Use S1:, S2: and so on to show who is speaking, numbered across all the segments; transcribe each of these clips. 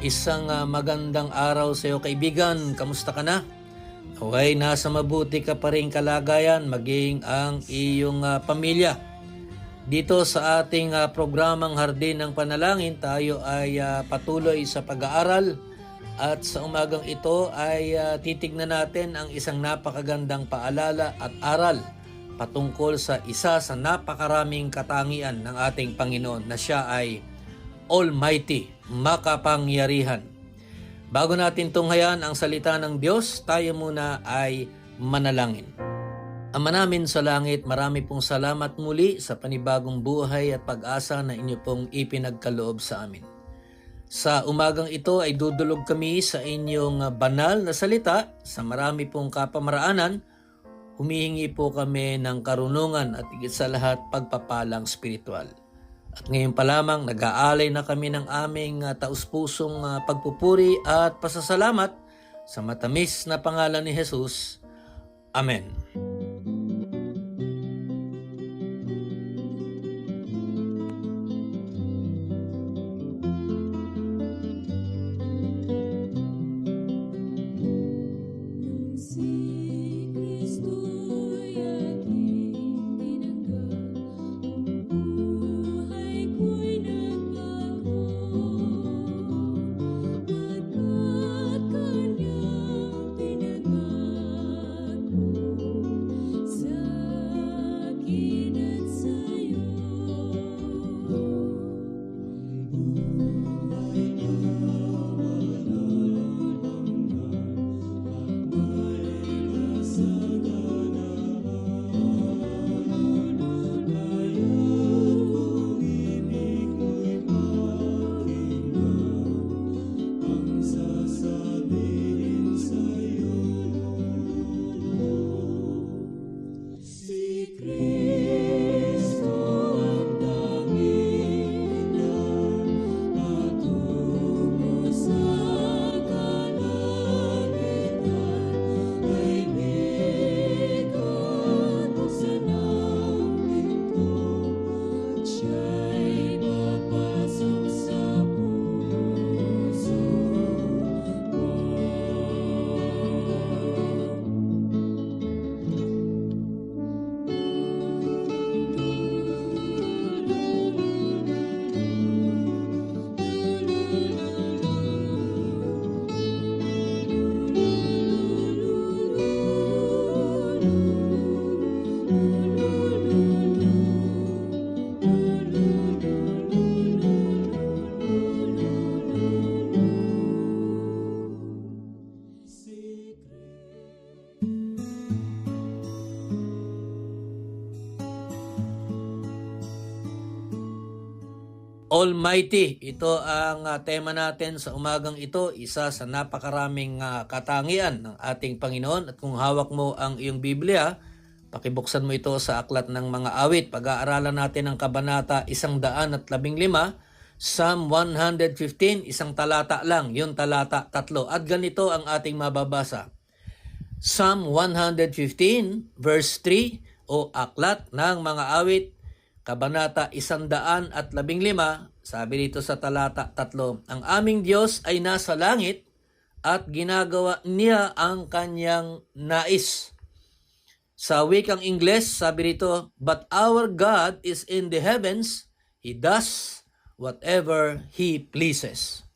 S1: Isang ah, magandang araw sa iyo kaibigan. Kamusta ka na? Okay, nasa mabuti ka pa rin kalagayan maging ang iyong ah, pamilya. Dito sa ating ah, programang Hardin ng Panalangin, tayo ay ah, patuloy sa pag-aaral at sa umagang ito ay ah, titignan natin ang isang napakagandang paalala at aral patungkol sa isa sa napakaraming katangian ng ating Panginoon na siya ay Almighty, makapangyarihan. Bago natin tunghayan ang salita ng Diyos, tayo muna ay manalangin. Ama namin sa langit, marami pong salamat muli sa panibagong buhay at pag-asa na inyo pong ipinagkaloob sa amin. Sa umagang ito ay dudulog kami sa inyong banal na salita sa marami pong kapamaraanan. Humihingi po kami ng karunungan at higit sa lahat pagpapalang spiritual. At ngayon pa lamang nag-aalay na kami ng aming uh, taus-pusong uh, pagpupuri at pasasalamat sa matamis na pangalan ni Jesus. Amen. Almighty, ito ang uh, tema natin sa umagang ito, isa sa napakaraming uh, katangian ng ating Panginoon. At kung hawak mo ang iyong Biblia, pakibuksan mo ito sa aklat ng mga awit. Pag-aaralan natin ang kabanata isang daan at labing lima, Psalm 115, isang talata lang, yung talata tatlo. At ganito ang ating mababasa. Psalm 115 verse 3 o aklat ng mga awit Kabanata isandaan at labing lima, sabi dito sa talata tatlo, Ang aming Diyos ay nasa langit at ginagawa niya ang kanyang nais. Sa wikang Ingles, sabi dito, But our God is in the heavens, He does whatever He pleases.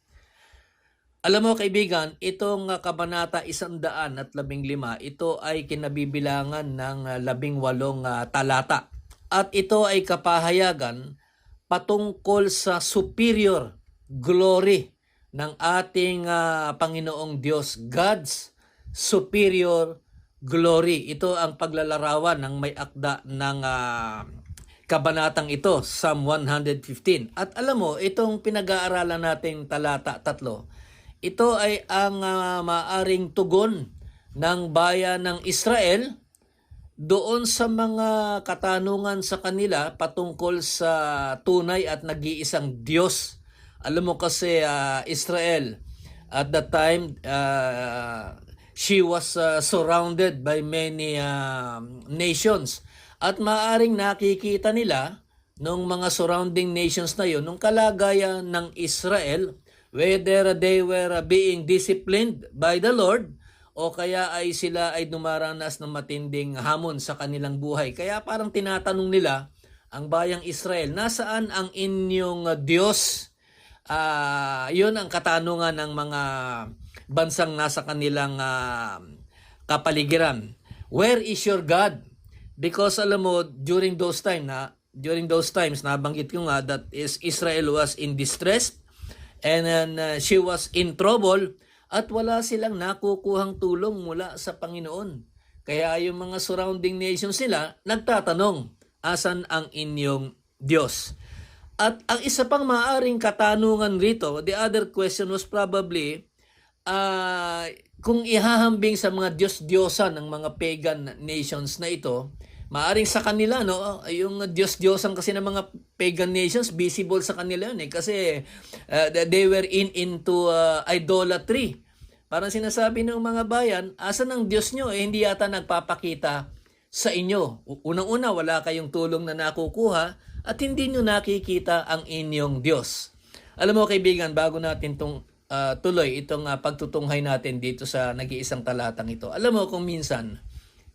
S1: Alam mo kaibigan, itong uh, kabanata isandaan at labing lima, ito ay kinabibilangan ng uh, labing walong uh, talata. At ito ay kapahayagan patungkol sa superior glory ng ating ah, Panginoong Diyos, God's superior glory. Ito ang paglalarawan ng may akda ng ah, kabanatang ito, Psalm 115. At alam mo, itong pinag-aaralan nating talata tatlo, ito ay ang ah, maaring tugon ng bayan ng Israel doon sa mga katanungan sa kanila patungkol sa tunay at nag-iisang Diyos. Alam mo kasi ah, Israel at that time ah, she was ah, surrounded by many ah, nations at maaring nakikita nila nung mga surrounding nations na yon nung kalagayan ng Israel whether they were being disciplined by the Lord o kaya ay sila ay dumaranas ng matinding hamon sa kanilang buhay. Kaya parang tinatanong nila ang bayang Israel, nasaan ang inyong uh, Diyos? Ah, 'yun ang katanungan ng mga bansang nasa kanilang ah, kapaligiran. Where is your God? Because alam mo during those time na during those times nabanggit ko nga that is Israel was in distress and then uh, she was in trouble at wala silang nakukuhang tulong mula sa Panginoon. Kaya yung mga surrounding nations sila nagtatanong, asan ang inyong Diyos? At ang isa pang maaring katanungan rito, the other question was probably, ah, kung ihahambing sa mga Diyos-Diyosan ng mga pagan nations na ito, maaring sa kanila, no, yung Diyos-Diyosan kasi ng mga pagan nations, visible sa kanila yun eh. Kasi ah, they were in into ah, idolatry. Parang sinasabi ng mga bayan, asan ang Diyos nyo? Eh, hindi yata nagpapakita sa inyo. Unang-una, wala kayong tulong na nakukuha at hindi nyo nakikita ang inyong Diyos. Alam mo kaibigan, bago natin tong ah, tuloy itong ah, pagtutunghay natin dito sa nag-iisang talatang ito. Alam mo kung minsan,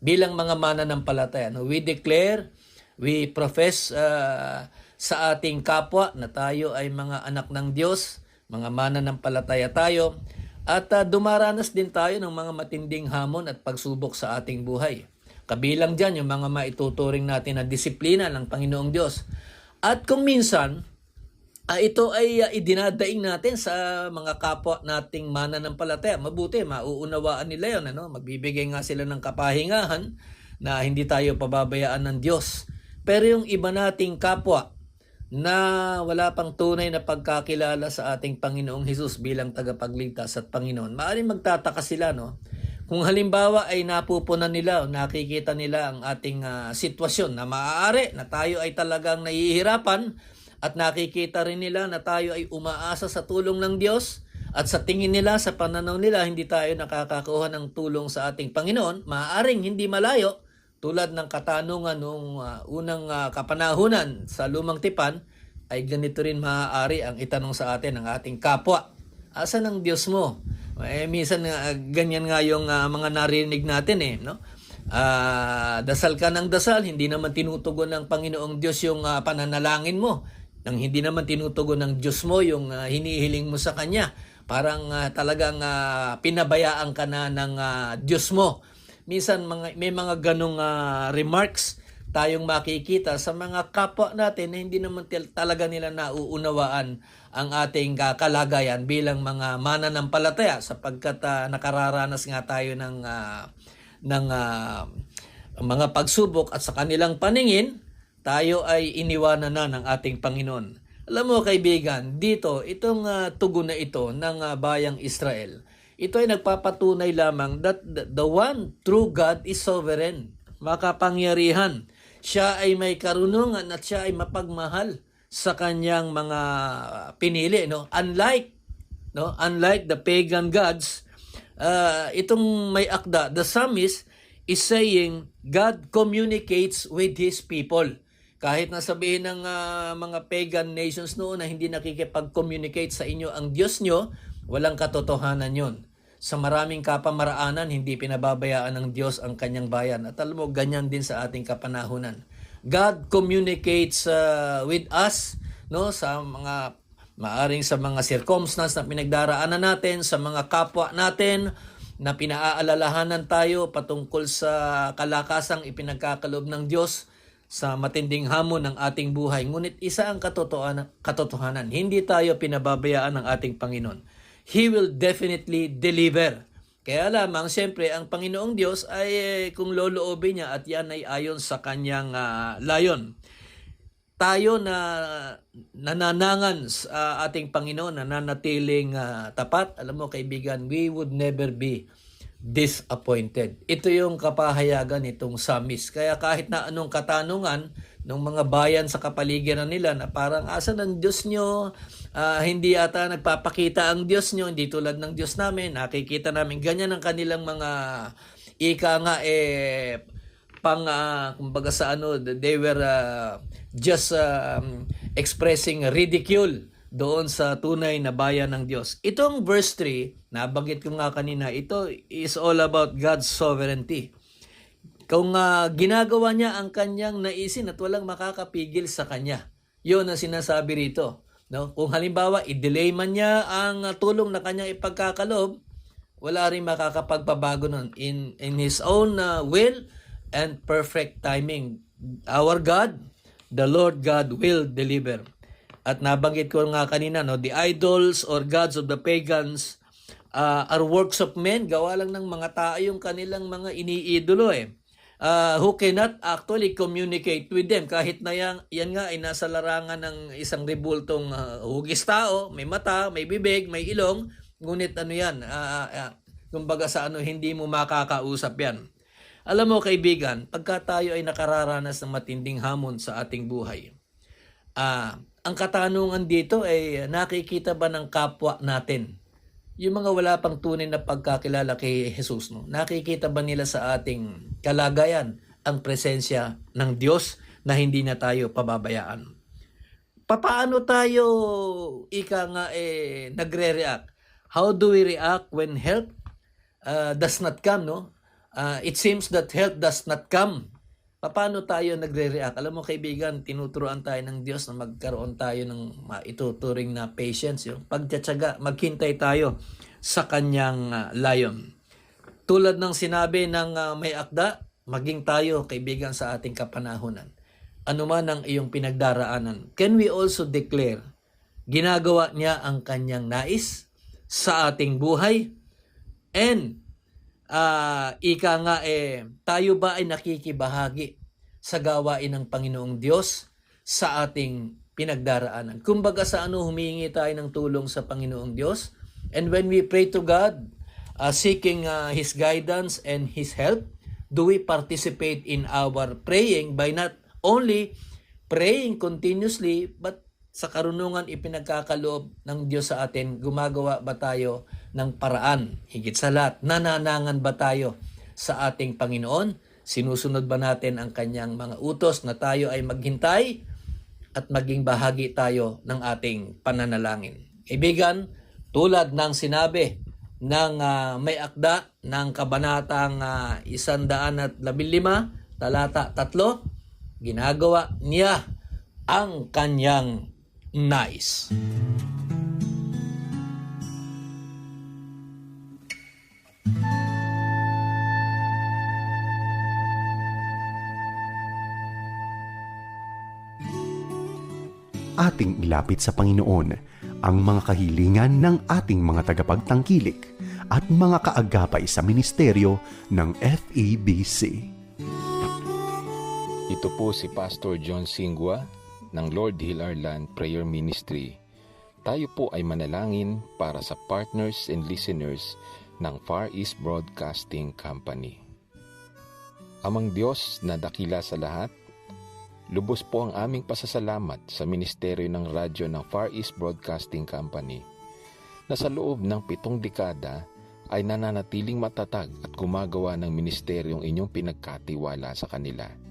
S1: bilang mga mananampalataya, no, we declare, we profess ah, sa ating kapwa na tayo ay mga anak ng Diyos, mga mananampalataya tayo, at ah, dumaranas din tayo ng mga matinding hamon at pagsubok sa ating buhay. Kabilang dyan yung mga maituturing natin na disiplina ng Panginoong Diyos. At kung minsan, ah, ito ay ah, idinadaing natin sa mga kapwa nating mananampalataya. Mabuti, mauunawaan nila yun. Ano? Magbibigay nga sila ng kapahingahan na hindi tayo pababayaan ng Diyos. Pero yung iba nating kapwa na wala pang tunay na pagkakilala sa ating Panginoong Hesus bilang tagapagligtas at Panginoon, maaaring magtataka sila, no? Kung halimbawa ay napupunan nila nakikita nila ang ating ah, sitwasyon na maaari na tayo ay talagang nahihirapan at nakikita rin nila na tayo ay umaasa sa tulong ng Diyos at sa tingin nila, sa pananaw nila, hindi tayo nakakakuha ng tulong sa ating Panginoon, maaaring hindi malayo tulad ng katanungan nung ah, unang ah, kapanahunan sa lumang tipan ay ganito rin maaari ang itanong sa atin ng ating kapwa. Asan ang Diyos mo? Eh, minsan nga, ganyan nga yung ah, mga narinig natin eh, no? Ah, dasal ka ng dasal, hindi naman tinutugon ng Panginoong Diyos yung ah, pananalangin mo. Nang hindi naman tinutugon ng Diyos mo yung ah, hinihiling mo sa Kanya. Parang ah, talagang ah, pinabayaan ka na ng ah, Diyos mo. Minsan mga, may mga ganong ah, remarks tayong makikita sa mga kapwa natin na hindi naman talaga nila nauunawaan ang ating kalagayan bilang mga mananampalataya sapagkat ah, nakararanas nga tayo ng ah, ng ah, mga pagsubok at sa kanilang paningin tayo ay iniwanan na ng ating Panginoon. Alam mo kaibigan, dito itong ah, tugon na ito ng ah, bayang Israel, ito ay nagpapatunay lamang that the, one true God is sovereign, makapangyarihan. Siya ay may karunungan at siya ay mapagmahal sa kanyang mga pinili no unlike no unlike the pagan gods uh, itong may akda the psalmist is saying God communicates with his people kahit na sabihin ng ah, mga pagan nations noon na hindi nakikipag-communicate sa inyo ang Diyos nyo, walang katotohanan yon. Sa maraming kapamaraanan, hindi pinababayaan ng Diyos ang kanyang bayan. At alam mo, ganyan din sa ating kapanahunan. God communicates ah, with us no sa mga maaring sa mga circumstance na pinagdaraanan natin, sa mga kapwa natin na pinaaalalahanan tayo patungkol sa kalakasang ipinagkakalob ng Diyos sa matinding hamon ng ating buhay. Ngunit isa ang katotohanan, katotohanan. Hindi tayo pinababayaan ng ating Panginoon. He will definitely deliver. Kaya lamang, siyempre, ang Panginoong Diyos ay eh, kung loloobin niya at yan ay ayon sa kanyang ah, layon. Tayo na nananangan sa ating Panginoon, nananatiling ah, tapat, alam mo kaibigan, we would never be disappointed. Ito yung kapahayagan nitong Samis. Kaya kahit na anong katanungan ng mga bayan sa kapaligiran nila na parang asan ang Diyos nyo, Ah, hindi ata nagpapakita ang Diyos nyo, hindi tulad ng Diyos namin, nakikita namin ganyan ang kanilang mga ika nga eh pang ah, kumbaga sa ano they were ah, just um, expressing ridicule doon sa tunay na bayan ng Diyos. Itong verse 3, nabanggit ko nga kanina, ito is all about God's sovereignty. Kung ah, ginagawa niya ang kanyang naisin at walang makakapigil sa kanya. Yun ang sinasabi rito. No? Kung halimbawa, i-delay man niya ang tulong na kanyang ipagkakalob, wala rin makakapagpabago nun. In, in His own ah, will and perfect timing. Our God, the Lord God will deliver. At nabanggit ko nga kanina, no, the idols or gods of the pagans uh, are works of men. Gawa lang ng mga tao yung kanilang mga iniidolo eh. Uh, who cannot actually communicate with them. Kahit na yan, yan nga ay nasa larangan ng isang rebultong uh, hugis tao, may mata, may bibig, may ilong, ngunit ano yan, uh, uh, kumbaga sa ano, hindi mo makakausap yan. Alam mo kaibigan, pagka tayo ay nakararanas ng matinding hamon sa ating buhay, ah, ang katanungan dito ay nakikita ba ng kapwa natin yung mga wala pang tunay na pagkakilala kay Jesus, no? nakikita ba nila sa ating kalagayan ang presensya ng Diyos na hindi na tayo pababayaan? Papaano tayo, ika nga, eh, nagre-react? How do we react when help uh, does not come, no? Uh, it seems that help does not come. Paano tayo nagre-react? Alam mo kaibigan, tinuturoan tayo ng Diyos na magkaroon tayo ng maituturing na patience. Yung pagtsatsaga, maghintay tayo sa kanyang uh, layon. Tulad ng sinabi ng uh, may akda, maging tayo kaibigan sa ating kapanahunan. Ano man ang iyong pinagdaraanan. Can we also declare, ginagawa niya ang kanyang nais sa ating buhay? And ah ika nga eh, tayo ba ay nakikibahagi sa gawain ng Panginoong Diyos sa ating pinagdaraanan? Kumbaga sa ano humingi tayo ng tulong sa Panginoong Diyos? And when we pray to God, uh, seeking uh, His guidance and His help, do we participate in our praying by not only praying continuously, but sa karunungan ipinagkakaloob ng Diyos sa atin, gumagawa ba tayo ng paraan? Higit sa lahat, nananangan ba tayo sa ating Panginoon? Sinusunod ba natin ang kanyang mga utos na tayo ay maghintay at maging bahagi tayo ng ating pananalangin? Ibigan, tulad ng sinabi ng ah, may akda ng kabanatang uh, 115, talata 3, ginagawa niya ang kanyang nais.
S2: Ating ilapit sa Panginoon ang mga kahilingan ng ating mga tagapagtangkilik at mga kaagapay sa ministeryo ng FEBC.
S3: Ito po si Pastor John Singwa ng Lord Hill Prayer Ministry. Tayo po ay manalangin para sa partners and listeners ng Far East Broadcasting Company. Amang Diyos na dakila sa lahat, lubos po ang aming pasasalamat sa ministeryo ng radyo ng Far East Broadcasting Company na sa loob ng pitong dekada ay nananatiling matatag at gumagawa ng ministeryong inyong pinagkatiwala sa kanila.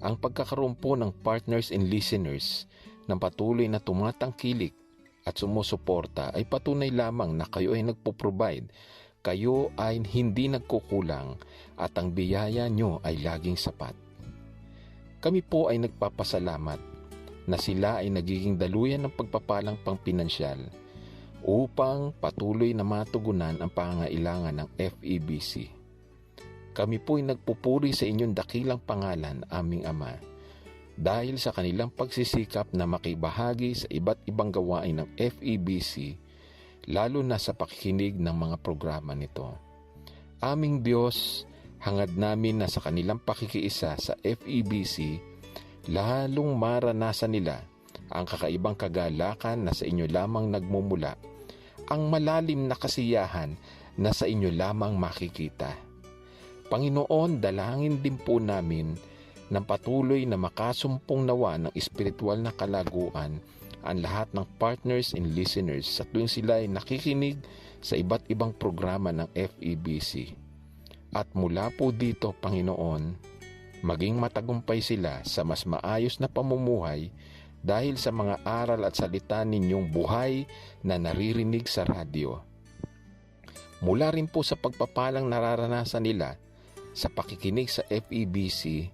S3: Ang pagkakaroon po ng partners and listeners ng patuloy na tumatangkilik at sumusuporta ay patunay lamang na kayo ay nagpo-provide, kayo ay hindi nagkukulang at ang biyaya nyo ay laging sapat. Kami po ay nagpapasalamat na sila ay nagiging daluyan ng pagpapalang pangpinansyal upang patuloy na matugunan ang pangailangan ng FEBC. Kami po ay nagpupuri sa inyong dakilang pangalan, aming Ama, dahil sa kanilang pagsisikap na makibahagi sa iba't ibang gawain ng FEBC, lalo na sa pakikinig ng mga programa nito. Aming Diyos, hangad namin na sa kanilang pakikiisa sa FEBC, lalong maranasan nila ang kakaibang kagalakan na sa inyo lamang nagmumula, ang malalim na kasiyahan na sa inyo lamang makikita. Panginoon, dalangin din po namin ng patuloy na makasumpong nawa ng espiritual na kalaguan ang lahat ng partners and listeners sa tuwing sila ay nakikinig sa iba't ibang programa ng FEBC. At mula po dito, Panginoon, maging matagumpay sila sa mas maayos na pamumuhay dahil sa mga aral at salita ninyong buhay na naririnig sa radyo. Mula rin po sa pagpapalang nararanasan nila sa pakikinig sa FEBC,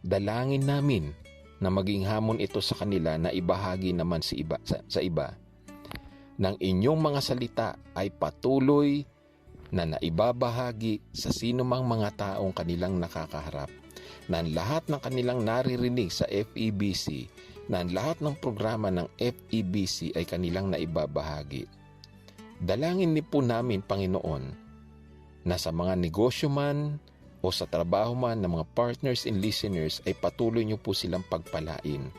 S3: dalangin namin na maging hamon ito sa kanila na ibahagi naman si iba, sa, sa iba. Nang inyong mga salita ay patuloy na naibabahagi sa sinumang mga taong kanilang nakakaharap na lahat ng kanilang naririnig sa FEBC na lahat ng programa ng FEBC ay kanilang naibabahagi. Dalangin ni po namin, Panginoon, na sa mga negosyo man o sa trabaho man ng mga partners and listeners ay patuloy niyo po silang pagpalain.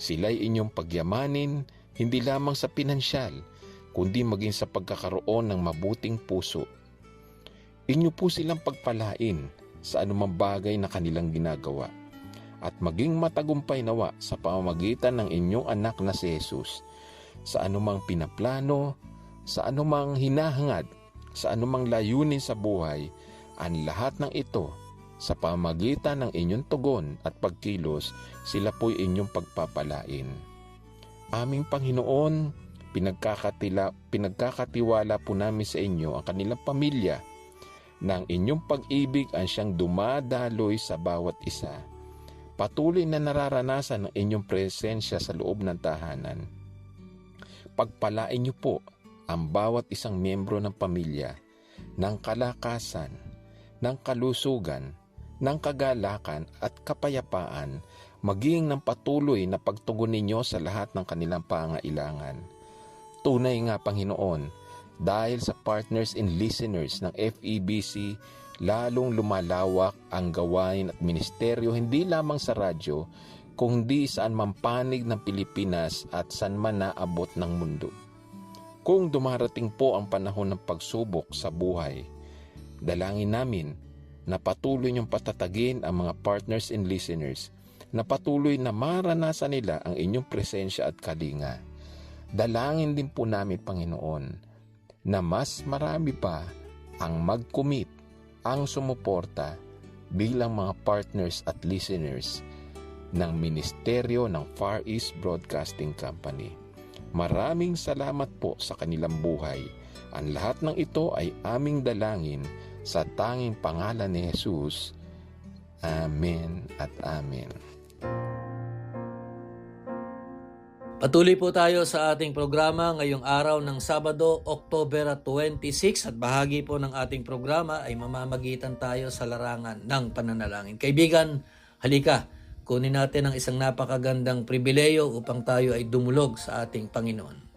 S3: Sila'y inyong pagyamanin, hindi lamang sa pinansyal, kundi maging sa pagkakaroon ng mabuting puso. Inyo po silang pagpalain sa anumang bagay na kanilang ginagawa at maging matagumpay nawa sa pamamagitan ng inyong anak na si Jesus sa anumang pinaplano, sa anumang hinahangad, sa anumang layunin sa buhay, ang lahat ng ito sa pamamagitan ng inyong tugon at pagkilos, sila po'y inyong pagpapalain. Aming Panginoon, pinagkakatila, pinagkakatiwala po namin sa inyo ang kanilang pamilya ng inyong pag-ibig ang siyang dumadaloy sa bawat isa. Patuloy na nararanasan ng inyong presensya sa loob ng tahanan. Pagpalain niyo po ang bawat isang miyembro ng pamilya ng kalakasan, ng kalusugan, ng kagalakan at kapayapaan maging ng patuloy na pagtugon ninyo sa lahat ng kanilang pangailangan. Tunay nga Panginoon, dahil sa partners and listeners ng FEBC, lalong lumalawak ang gawain at ministeryo hindi lamang sa radyo, kundi saan man panig ng Pilipinas at saan man naabot ng mundo. Kung dumarating po ang panahon ng pagsubok sa buhay, dalangin namin na patuloy niyong patatagin ang mga partners and listeners na patuloy na maranasan nila ang inyong presensya at kalinga. Dalangin din po namin, Panginoon, na mas marami pa ang mag-commit, ang sumuporta bilang mga partners at listeners ng Ministeryo ng Far East Broadcasting Company. Maraming salamat po sa kanilang buhay. Ang lahat ng ito ay aming dalangin sa tanging pangalan ni Jesus. Amen at Amen.
S1: Patuloy po tayo sa ating programa ngayong araw ng Sabado, October 26 at bahagi po ng ating programa ay mamamagitan tayo sa larangan ng pananalangin. Kaibigan, halika, kunin natin ang isang napakagandang pribileyo upang tayo ay dumulog sa ating Panginoon.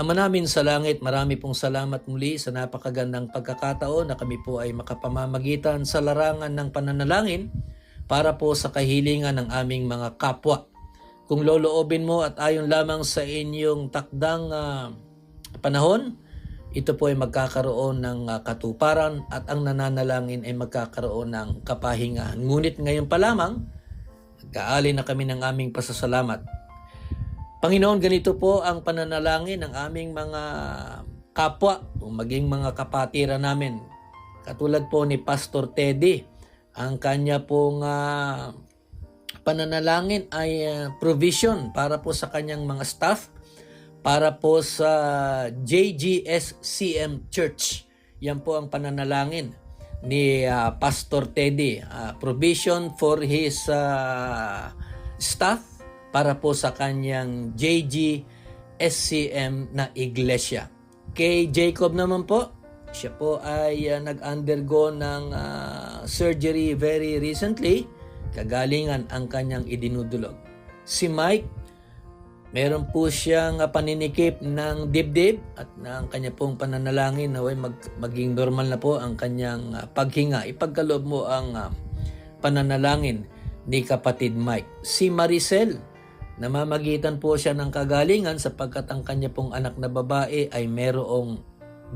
S1: Ama namin sa langit, marami pong salamat muli sa napakagandang pagkakataon na kami po ay makapamamagitan sa larangan ng pananalangin para po sa kahilingan ng aming mga kapwa kung loloobin mo at ayon lamang sa inyong takdang ah, panahon, ito po ay magkakaroon ng ah, katuparan at ang nananalangin ay magkakaroon ng kapahingahan. Ngunit ngayon pa lamang, nagkaali na kami ng aming pasasalamat. Panginoon, ganito po ang pananalangin ng aming mga kapwa o maging mga kapatiran namin. Katulad po ni Pastor Teddy, ang kanya pong ah, pananalangin ay uh, provision para po sa kanyang mga staff, para po sa JGSCM Church. Yan po ang pananalangin ni uh, Pastor Teddy. Uh, provision for his uh, staff para po sa kanyang JGSCM na iglesia. Kay Jacob naman po, siya po ay uh, nag-undergo ng uh, surgery very recently kagalingan ang kanyang idinudulog. Si Mike, meron po siyang ah, paninikip ng dibdib at na ang kanya pong pananalangin naway mag, maging normal na po ang kanyang ah, paghinga. Ipagkaloob mo ang ah, pananalangin ni kapatid Mike. Si Maricel, namamagitan po siya ng kagalingan sapagkat ang kanya pong anak na babae ay merong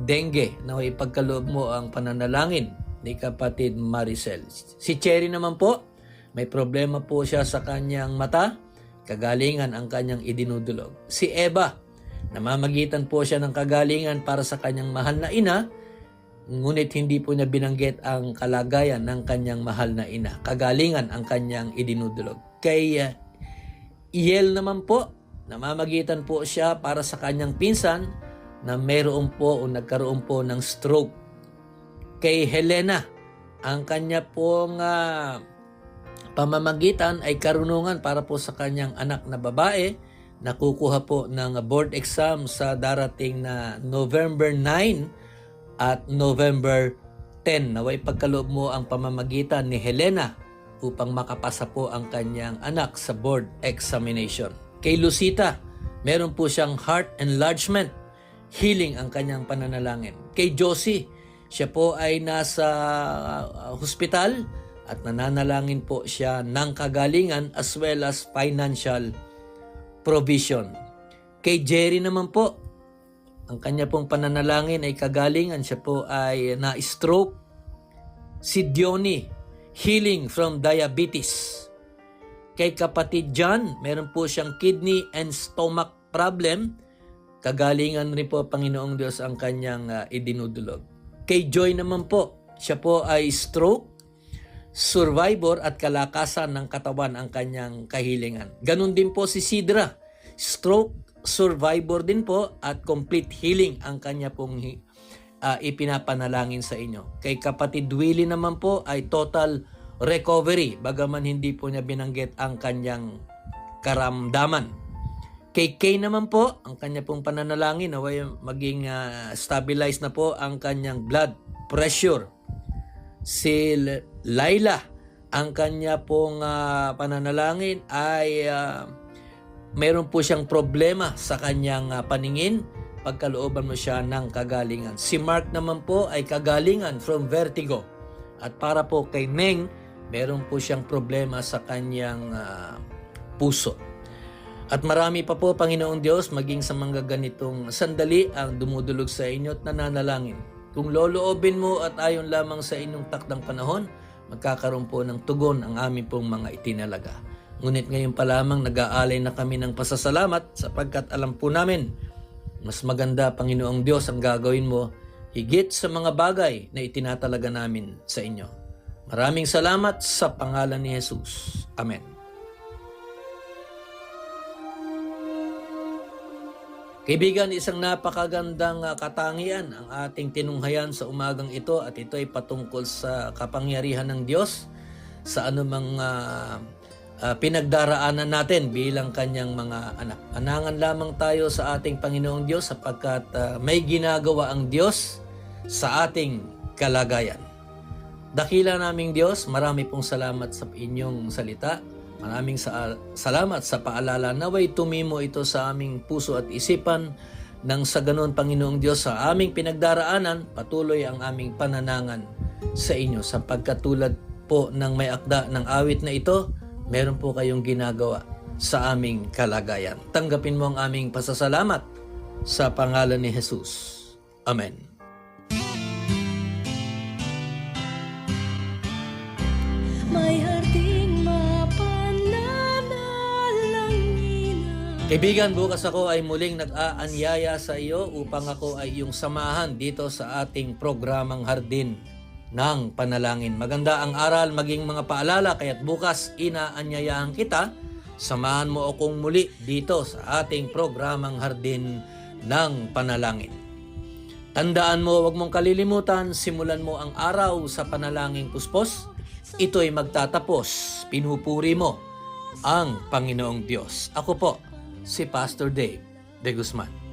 S1: dengue. Naway ipagkaloob mo ang pananalangin ni kapatid Maricel. Si Cherry naman po, may problema po siya sa kanyang mata. Kagalingan ang kanyang idinudulog. Si Eva, namamagitan po siya ng kagalingan para sa kanyang mahal na ina, ngunit hindi po niya binanggit ang kalagayan ng kanyang mahal na ina. Kagalingan ang kanyang idinudulog. Kay uh, Iel naman po, namamagitan po siya para sa kanyang pinsan na mayroon po o nagkaroon po ng stroke. Kay Helena, ang kanya pong ah, pamamagitan ay karunungan para po sa kanyang anak na babae nakukuha po ng board exam sa darating na November 9 at November 10. Naway pagkaloob mo ang pamamagitan ni Helena upang makapasa po ang kanyang anak sa board examination. Kay Lucita, meron po siyang heart enlargement. Healing ang kanyang pananalangin. Kay Josie, siya po ay nasa uh, hospital at nananalangin po siya ng kagalingan as well as financial provision. Kay Jerry naman po, ang kanya pong pananalangin ay kagalingan. Siya po ay na-stroke. Si Diony, healing from diabetes. Kay kapatid John, meron po siyang kidney and stomach problem. Kagalingan rin po, Panginoong Diyos, ang kanyang ah, idinudulog. Kay Joy naman po, siya po ay stroke, survivor at kalakasan ng katawan ang kanyang kahilingan. Ganon din po si Sidra, stroke, survivor din po at complete healing ang kanya pong ah, ipinapanalangin sa inyo. Kay kapatid Willie naman po ay total recovery bagaman hindi po niya binanggit ang kanyang karamdaman. Kay Kay naman po, ang kanya pong pananalangin naway maging ah, stabilize na po ang kanyang blood pressure. Si Laila, ang kanya pong ah, pananalangin ay ah, meron po siyang problema sa kanyang ah, paningin pagkalooban mo siya ng kagalingan. Si Mark naman po ay kagalingan from vertigo. At para po kay Meng, meron po siyang problema sa kanyang ah, puso. At marami pa po, Panginoong Diyos, maging sa mga ganitong sandali ang dumudulog sa inyo at nananalangin. Kung loloobin mo at ayon lamang sa inyong takdang panahon, magkakaroon po ng tugon ang aming pong mga itinalaga. Ngunit ngayon pa lamang nag-aalay na kami ng pasasalamat sapagkat alam po namin, mas maganda, Panginoong Diyos, ang gagawin mo higit sa mga bagay na itinatalaga namin sa inyo. Maraming salamat sa pangalan ni Jesus. Amen. Kaibigan, isang napakagandang ah, katangian ang ating tinunghayan sa umagang ito at ito ay patungkol sa kapangyarihan ng Diyos sa anumang ah, ah, pinagdaraanan natin bilang kanyang mga anak. Anangan lamang tayo sa ating Panginoong Diyos sapagkat ah, may ginagawa ang Diyos sa ating kalagayan. Dakila naming Diyos, marami pong salamat sa inyong salita. Maraming sa- salamat sa paalala naway tumimo ito sa aming puso at isipan nang sa ganon Panginoong Diyos sa aming pinagdaraanan patuloy ang aming pananangan sa inyo sapagkat tulad po ng may akda ng awit na ito meron po kayong ginagawa sa aming kalagayan. Tanggapin mo ang aming pasasalamat sa pangalan ni Jesus. Amen. Kaibigan, bukas ako ay muling nag-aanyaya sa iyo upang ako ay iyong samahan dito sa ating programang Hardin ng Panalangin. Maganda ang aral, maging mga paalala, kaya't bukas inaanyayahan kita, samahan mo akong muli dito sa ating programang Hardin ng Panalangin. Tandaan mo, huwag mong kalilimutan, simulan mo ang araw sa panalangin puspos. Ito'y magtatapos. Pinupuri mo ang Panginoong Diyos. Ako po, si Pastor Dave de Guzman.